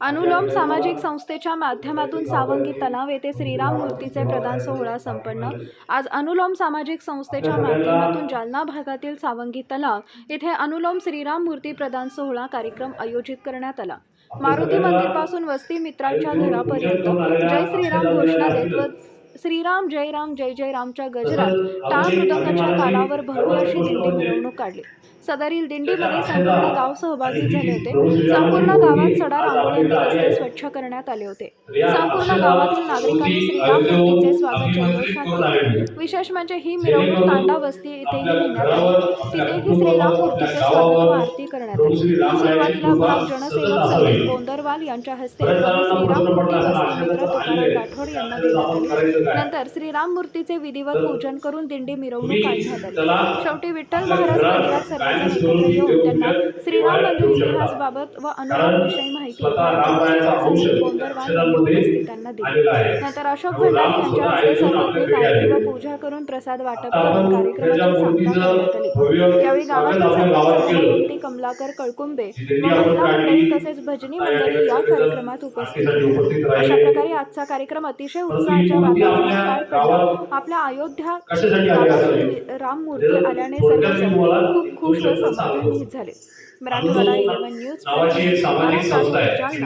अनुलोम सामाजिक संस्थेच्या माध्यमातून सावंगी तलाव येथे श्रीराम मूर्तीचे प्रदान सोहळा संपन्न. आज अनुलोम सामाजिक संस्थेच्या माध्यमातून जालना भागातील सावंगी तलाव येथे अनुलोम श्रीराम मूर्ती प्रदान सोहळा कार्यक्रम आयोजित करण्यात आला. मारुती मंदिरपासून वस्ती मित्रांच्या घरापर्यंत जय श्रीराम घोषणा देत व श्रीराम जय राम जय जय रामच्या गजरात टाळ मृदंगाच्या तालावर भव्य अशी दिंडी मिरवणूक काढली. सदरील दिंडीमध्ये संपूर्ण गाव सहभागी झाले होते. संपूर्ण गावात सडा रांगोळ्यांनी रस्ते स्वच्छ करण्यात आले होते. संपूर्ण गावातील नागरिकांनी श्रीराम मूर्तीचे स्वागत जल्लोषात केले. विशेष म्हणजे ही मिरवणूक तांडा वस्ती येथेही तिथेही श्रीराम मूर्तीचे स्वागत व आरती करण्यात आली. सुरुवातीला भाग जनसेवक संदीप गोंदरवाल यांच्या हस्ते श्रीराम मूर्ती वस्ती मित्र तुकाराम राठोड यांना देण्यात आली. नंतर श्रीराम मूर्तीचे विधिवत पूजन करून दिंडी मिरवणूक काढण्यात आली. शेवटी विठ्ठल महाराज मंदिरात सर्व एकत्र येऊन त्यांना श्रीराम मंदिर इतिहासबाबत व अनुरागविषयी माहिती उपस्थितांना दिली. नंतर अशोक भंडारी यांच्या हस्ते सार्वजनिक आरती व पूजा करून प्रसाद वाटप करून कार्यक्रमाची सांगता करण्यात आली. यावेळी गावातील कमलाकर कळकुंबे मंडळी तसेच भजनी मंडळी या कार्यक्रमात उपस्थित अशा प्रकारे आजचा कार्यक्रम अतिशय उत्साहाच्या वातावरणात आपल्या अयोध्या गावातील राम मूर्ती आल्याने सर्वजण खूप खुश समाधानी झाले मराठवाडा इलेव्हन न्यूज नावाची एक सामाजिक संस्था आहे.